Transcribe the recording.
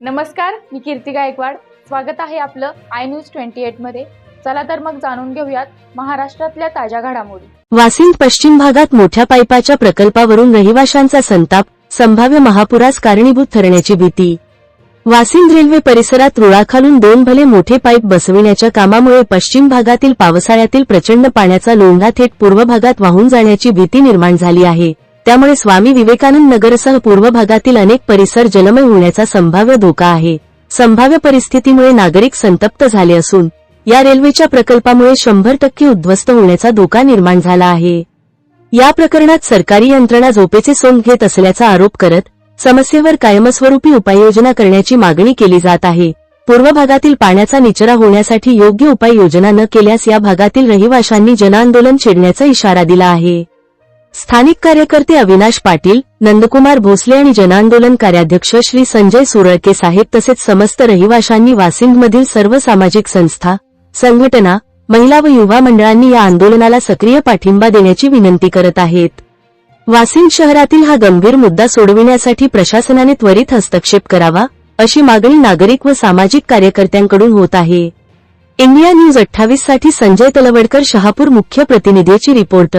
नमस्कार मी कीर्ती गायकवाड. स्वागत आहे आपलं आय न्यूज ट्वेंटी एटमध्ये. चला तर मग जाणून घेऊयात महाराष्ट्रातल्या ताज्या घडामोडी. वासिंद पश्चिम भागात मोठ्या पाईपाच्या प्रकल्पावरून रहिवाशांचा संताप संभाव्य महापुरास कारणीभूत ठरण्याची भीती. वासिंद रेल्वे परिसरात रुळाखालून दोन भले मोठे पाईप बसविण्याच्या कामामुळे पश्चिम भागातील पावसाळ्यातील प्रचंड पाण्याचा लोंढा थेट पूर्व भागात वाहून जाण्याची भीती निर्माण झाली आहे. त्यामुळे स्वामी विवेकानंद नगरसह पूर्व भागातील अनेक परिसर जलमय होण्याचा संभाव्य धोका आहे. संभाव्य परिस्थितीमुळे नागरिक संतप्त झाले असून या रेल्वेच्या प्रकल्पामुळे शंभर टक्के उद्ध्वस्त होण्याचा धोका निर्माण झाला आहे. या प्रकरणात सरकारी यंत्रणा झोपेचे सोंग घेत असल्याचा आरोप करत समस्येवर कायमस्वरूपी उपाययोजना करण्याची मागणी केली जात आहे. पूर्व भागातील पाण्याचा निचरा होण्यासाठी योग्य उपाययोजना न केल्यास या भागातील रहिवाशांनी जनआंदोलन छेडण्याचा इशारा दिला आहे. स्थानिक कार्यकर्ते अविनाश पाटील नंदकुमार भोसले आणि जनआंदोलन कार्याध्यक्ष श्री संजय सुरळके साहेब तसेच समस्त रहिवाशांनी वासिंदमधील सर्व सामाजिक संस्था संघटना महिला व युवा मंडळांनी या आंदोलनाला सक्रिय पाठिंबा देण्याची विनंती करत आहेत. वासिंद शहरातील हा गंभीर मुद्दा सोडविण्यासाठी प्रशासनाने त्वरित हस्तक्षेप करावा अशी मागणी नागरिक व सामाजिक कार्यकर्त्यांकडून होत आहे. इंडिया न्यूज अठ्ठावीससाठी संजय तलवडकर शहापूर मुख्य प्रतिनिधीची रिपोर्ट.